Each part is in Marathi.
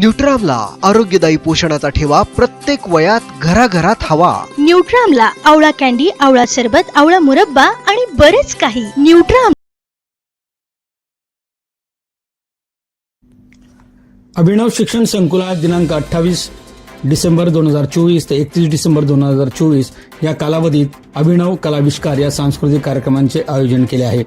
न्यूट्रामला आरोग्यदायी पोषणाचा ठेवा प्रत्येक वयात घराघरात हवा. न्यूट्रामला आवळा कॅन्डी आवळा सरबत आवळा मुरब्बा आणि बरेच काही. न्यूट्राम अभिनव शिक्षण संकुलात दिनांक अठ्ठावीस डिसेंबर दोन हजार चोवीस ते एकतीस डिसेंबर दोन हजार चोवीस या कालावधीत अभिनव कलाविष्कार या सांस्कृतिक कार्यक्रमांचे आयोजन केले आहे.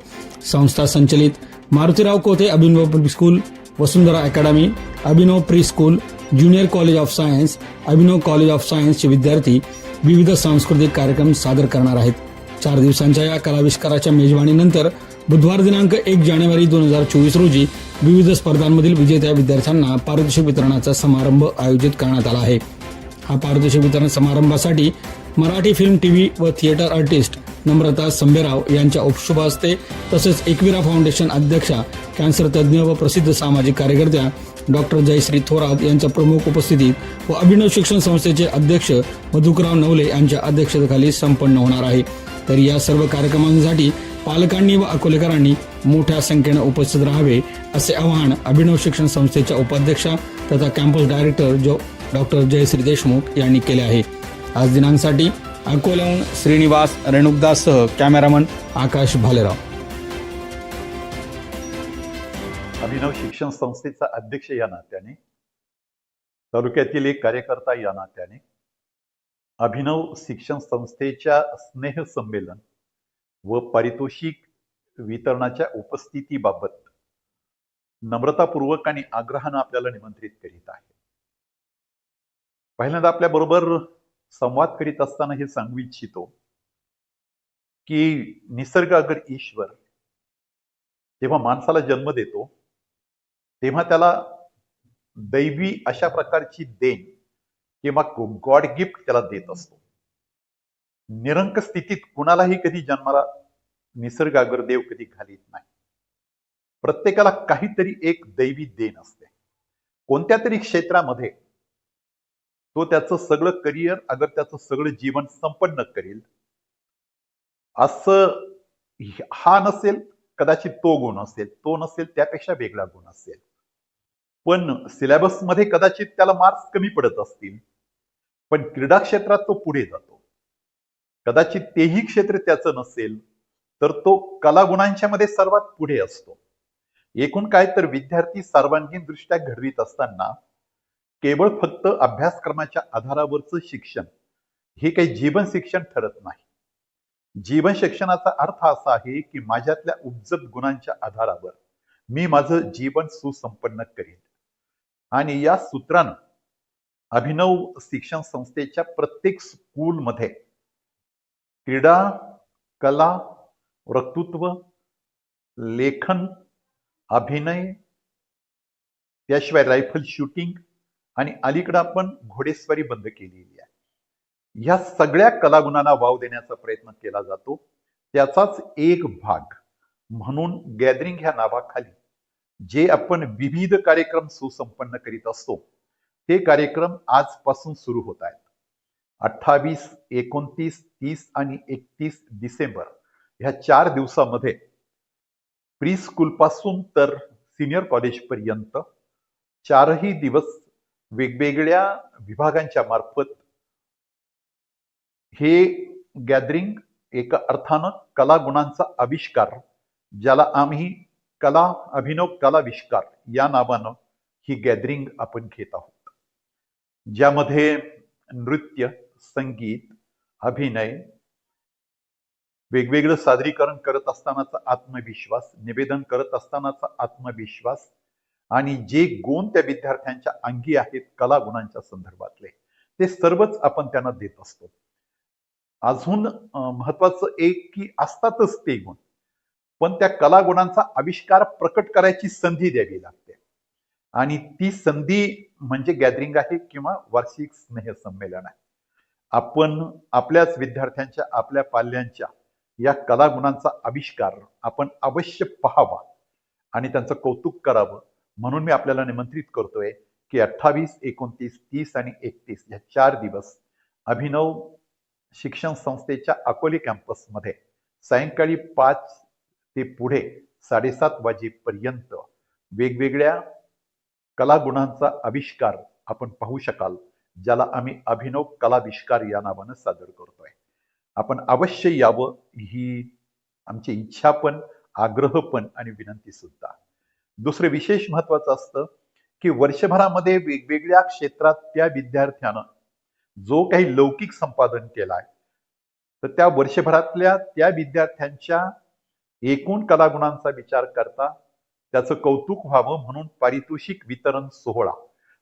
संस्था संचलित Marutirao Kothe Abhinav public school Vasundhara academy Abhinav pre school junior college of science Abhinav college of सायन्सचे विद्यार्थी विविध सांस्कृतिक कार्यक्रम सादर करणार आहेत. चार दिवसांच्या या कलाविष्काराच्या मेजवानीनंतर बुधवार दिनांक एक जानेवारी दोन हजार चोवीस रोजी विविध स्पर्धांमधील विजेत्या विद्यार्थ्यांना पारितोषिक वितरणाचा समारंभ आयोजित करण्यात आला आहे. हा पारितोषिक वितरण समारंभासाठी मराठी फिल्म टीव्ही व थिएटर आर्टिस्ट नम्रता संभेराव यांच्या उपशुभ हस्ते तसेच एकविरा फाउंडेशन अध्यक्षा कॅन्सर तज्ज्ञ व प्रसिद्ध सामाजिक कार्यकर्त्या डॉक्टर जयश्री थोरात यांच्या प्रमुख उपस्थितीत व अभिनव शिक्षण संस्थेचे अध्यक्ष मधुकराव नवले यांच्या अध्यक्षतेखाली संपन्न होणार आहे. तर या सर्व कार्यक्रमांसाठी पालकांनी व अकोलेकरांनी मोठ्या संख्येनं उपस्थित राहावे असे आवाहन अभिनव शिक्षण संस्थेच्या उपाध्यक्षा तथा कॅम्पस डायरेक्टर जो डॉक्टर जयश्री देशमुख यांनी केले आहे. आज दिनांकसाठी अकोल्याहून श्रीनिवास रेणुकदाससह कॅमेरामन आकाश भालेराव. अभिनव शिक्षण संस्थेचा अध्यक्ष या नात्याने तालुक्यातील एक कार्यकर्ता या नात्याने अभिनव शिक्षण संस्थेच्या स्नेह संमेलन व पारितोषिक वितरणाच्या उपस्थितीबाबत नम्रतापूर्वक आणि आग्रहानं आपल्याला निमंत्रित करीत आहे. पहिल्यांदा आपल्या बरोबर संवाद करीत असताना हे सांगू इच्छितो की निसर्ग अगर ईश्वर जेव्हा माणसाला जन्म देतो तेव्हा त्याला दैवी अशा प्रकारची देण किंवा गॉड गिफ्ट त्याला देत असतो. निरंक स्थितीत कुणालाही कधी जन्माला निसर्ग अगर देव कधी घालीत नाही. प्रत्येकाला काहीतरी एक दैवी देण असते. कोणत्या तरी क्षेत्रामध्ये तो त्याचं सगळं करिअर अगर त्याचं सगळं जीवन संपन्न करेल असं हा नसेल कदाचित तो गुण असेल. तो नसेल त्यापेक्षा वेगळा गुण असेल. पण सिलेबसमध्ये कदाचित त्याला मार्क्स कमी पडत असतील. पण क्रीडा क्षेत्रात तो पुढे जातो. कदाचित तेही क्षेत्र त्याचं नसेल तर तो कलागुणांच्या मध्ये सर्वात पुढे असतो. एकूण काय तर विद्यार्थी सर्वांगीण दृष्ट्या घडवीत असताना केवळ फक्त अभ्यासक्रमाच्या आधारावरचं शिक्षण. हे काही जीवन शिक्षण ठरत नाही. जीवन शिक्षणाचा अर्थ असा आहे की माझ्यातल्या उपजत गुणांच्या आधारावर मी माझं जीवन सुसंपन्न करीन. आणि या सूत्रानं अभिनव शिक्षण संस्थेच्या प्रत्येक स्कूलमध्ये क्रीडा कला वक्तृत्व लेखन अभिनय त्याशिवाय रायफल शूटिंग आणि अलीकडं आपण घोडेस्वारी बंद केलेली आहे. ह्या सगळ्या कलागुणांना वाव देण्याचा प्रयत्न केला जातो. त्याचाच एक भाग म्हणून गॅदरिंग ह्या नावाखाली जे आपण विविध कार्यक्रम सुसंपन्न करीत असतो ते कार्यक्रम आजपासून सुरू होत आहेत. अठ्ठावीस एकोणतीस तीस आणि एकतीस डिसेंबर ह्या चार दिवसामध्ये प्री स्कूलपासून तर सिनियर कॉलेजपर्यंत चारही दिवस वेगवेगळ्या विभागांच्या मार्फत हे गॅदरिंग एका अर्थानं कलागुणांचा आविष्कार ज्याला आम्ही कला अभिनव कलाविष्कार या नावानं ही गॅदरिंग आपण घेत आहोत. ज्यामध्ये नृत्य संगीत अभिनय वेगवेगळं सादरीकरण करत असतानाचा आत्मविश्वास निवेदन करत असतानाचा आत्मविश्वास आणि जे गुण त्या विद्यार्थ्यांच्या अंगी आहेत कला गुणांच्या संदर्भातले ते सर्वच आपण त्यांना देत असतो. अजून महत्वाचं एक की असतातच ते गुण पण त्या कलागुणांचा आविष्कार प्रकट करायची संधी द्यावी लागते. आणि ती संधी म्हणजे गॅदरिंग आहे किंवा वार्षिक स्नेह संमेलन आहे. आपण आपल्याच विद्यार्थ्यांच्या आपल्या पाल्यांच्या या कलागुणांचा आविष्कार आपण अवश्य पाहावा आणि त्यांचं कौतुक करावं. म्हणून मी आपल्याला निमंत्रित करतोय की अठ्ठावीस एकोणतीस तीस आणि एकतीस या चार दिवस अभिनव शिक्षण संस्थेच्या अकोले कॅम्पसमध्ये सायंकाळी पाच ते पुढे साडेसात वाजेपर्यंत वेगवेगळ्या कलागुणांचा आविष्कार आपण पाहू शकाल ज्याला आम्ही अभिनव कलाविष्कार या नावानं सादर करतोय. आपण अवश्य यावं ही आमची इच्छा पण आग्रह पण आणि विनंती सुद्धा. दुसरं विशेष महत्वाचं असतं की वर्षभरामध्ये वेगवेगळ्या क्षेत्रात त्या विद्यार्थ्यानं जो काही लौकिक संपादन केलाय तर त्या वर्षभरातल्या त्या विद्यार्थ्यांच्या एकूण कलागुणांचा विचार करता त्याचं कौतुक व्हावं म्हणून पारितोषिक वितरण सोहळा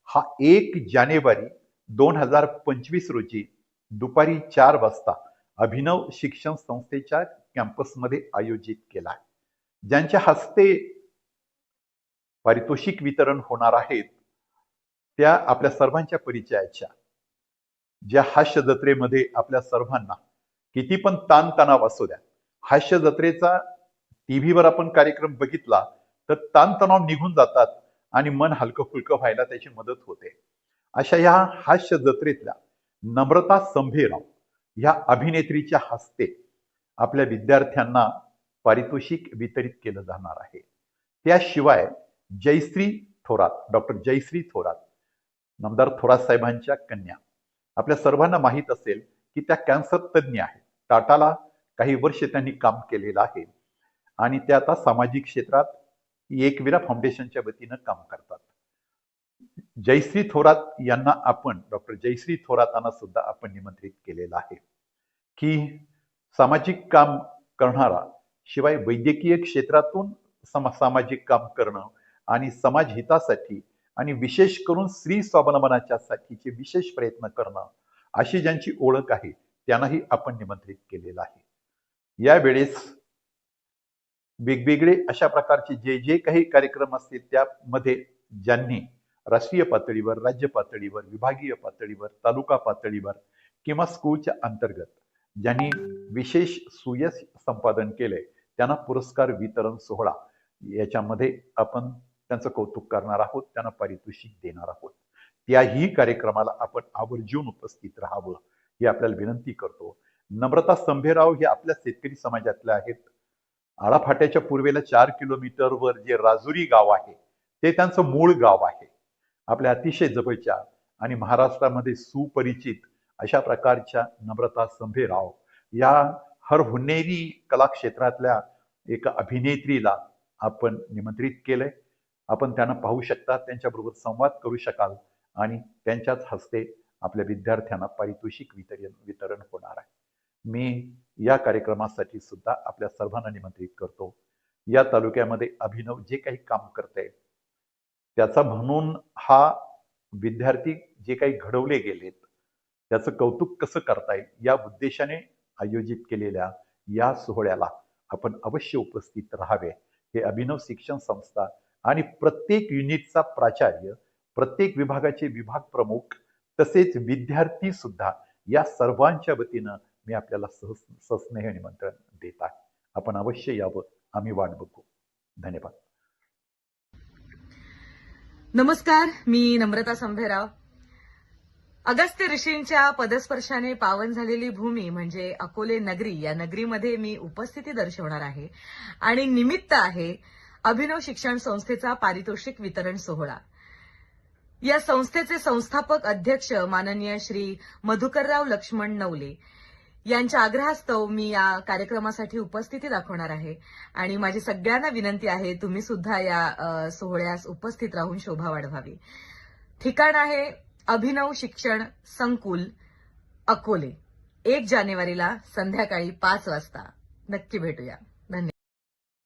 हा एक जानेवारी दोन हजार पंचवीस रोजी दुपारी चार वाजता अभिनव शिक्षण संस्थेच्या कॅम्पसमध्ये आयोजित केला आहे. ज्यांच्या हस्ते पारितोषिक वितरण होणार आहेत त्या आपल्या सर्वांच्या परिचयाच्या. ज्या हास्य जत्रेमध्ये आपल्या सर्वांना किती पण ताणतणाव असू द्या हास्य जत्रेचा टीव्हीवर आपण कार्यक्रम बघितला तर ताणतणाव निघून जातात आणि मन हलकं फुलकं व्हायला त्याची मदत होते. अशा या हास्य जत्रेतल्या नम्रता संभेराव या अभिनेत्रीच्या हस्ते आपल्या विद्यार्थ्यांना पारितोषिक वितरित केलं जाणार आहे. त्याशिवाय जयश्री थोरात डॉक्टर जयश्री थोरात नामदार थोरात साहेबांच्या कन्या. आपल्या सर्वांना माहीत असेल की त्या कॅन्सर तज्ज्ञ आहेत. टाटाला काही वर्ष त्यांनी काम केलेलं आहे आणि त्या आता सामाजिक क्षेत्रात एकविरा फाउंडेशनच्या वतीनं काम करतात. जयश्री थोरात यांना आपण डॉक्टर जयश्री थोरातांना सुद्धा आपण निमंत्रित केलेलं आहे. की सामाजिक काम करणारा शिवाय वैद्यकीय क्षेत्रातून सम सामाजिक काम करणं आणि समाज हितासाठी आणि विशेष करून स्त्री स्वावलंबनाच्या साठीचे विशेष प्रयत्न करणं अशी ज्यांची ओळख आहे त्यांनाही आपण निमंत्रित केलेलं आहे. यावेळेस वेगवेगळे अशा प्रकारचे जे जे काही कार्यक्रम असतील त्यामध्ये ज्यांनी राष्ट्रीय पातळीवर राज्य पातळीवर विभागीय पातळीवर तालुका पातळीवर किंवा स्कूलच्या अंतर्गत ज्यांनी विशेष सुयश संपादन केले त्यांना पुरस्कार वितरण सोहळा याच्यामध्ये आपण त्यांचं कौतुक करणार आहोत त्यांना पारितोषिक देणार आहोत. त्याही कार्यक्रमाला आपण आवर्जून उपस्थित राहावं ही आपल्याला विनंती करतो. नम्रता संभेराव हे आपल्या शेतकरी समाजातल्या आहेत. आळाफाट्याच्या पूर्वेला चार किलोमीटरवर जे राजुरी गाव आहे ते त्यांचं मूळ गाव आहे. आपल्या अतिशय जवळच्या आणि महाराष्ट्रामध्ये सुपरिचित अशा प्रकारच्या नम्रता संभेराव या हर हुन्नेरी कला क्षेत्रातल्या एका अभिनेत्रीला आपण निमंत्रित केलंय. आपण त्यांना पाहू शकता त्यांच्याबरोबर संवाद करू शकाल आणि त्यांच्याच हस्ते आपल्या विद्यार्थ्यांना पारितोषिक वितरण वितरण होणार आहे. मी या कार्यक्रमासाठी सुद्धा आपल्या सर्वांना निमंत्रित करतो. या तालुक्यामध्ये अभिनव जे काही काम करते त्याचा म्हणून हा विद्यार्थी जे काही घडवले गेलेत त्याचं कौतुक कसं करता येईल या उद्देशाने आयोजित केलेल्या या सोहळ्याला आपण अवश्य उपस्थित राहावे. हे अभिनव शिक्षण संस्था आणि प्रत्येक युनिटचा प्राचार्य प्रत्येक विभागाचे विभाग प्रमुख तसेच विद्यार्थी सुद्धा या सर्वांच्या वतीनं मी आपल्याला सह सस्नेह निमंत्रण देत आहे. आपण अवश्य यावं आम्ही वाट बघू. धन्यवाद. नमस्कार मी नम्रता संभेराव. अगस्त्य ऋषींच्या पदस्पर्शाने पावन झालेली भूमी म्हणजे अकोले नगरी या नगरीमध्ये मी उपस्थिती दर्शवणार आहे. आणि निमित्त आहे अभिनव शिक्षण संस्थेचा पारितोषिक वितरण सोहळा. या संस्थेचे संस्थापक अध्यक्ष माननीय श्री मधुकरराव लक्ष्मण नवले यांच्या आग्रहास्तव मी या कार्यक्रमासाठी उपस्थिती दाखवणार आहे. आणि माझी सगळ्यांना विनंती आहे तुम्ही सुद्धा या सोहळ्यास उपस्थित राहून शोभा वाढवावी. ठिकाण आहे अभिनव शिक्षण संकुल अकोले. एक जानेवारीला संध्याकाळी पाच वाजता. नक्की भेटूया.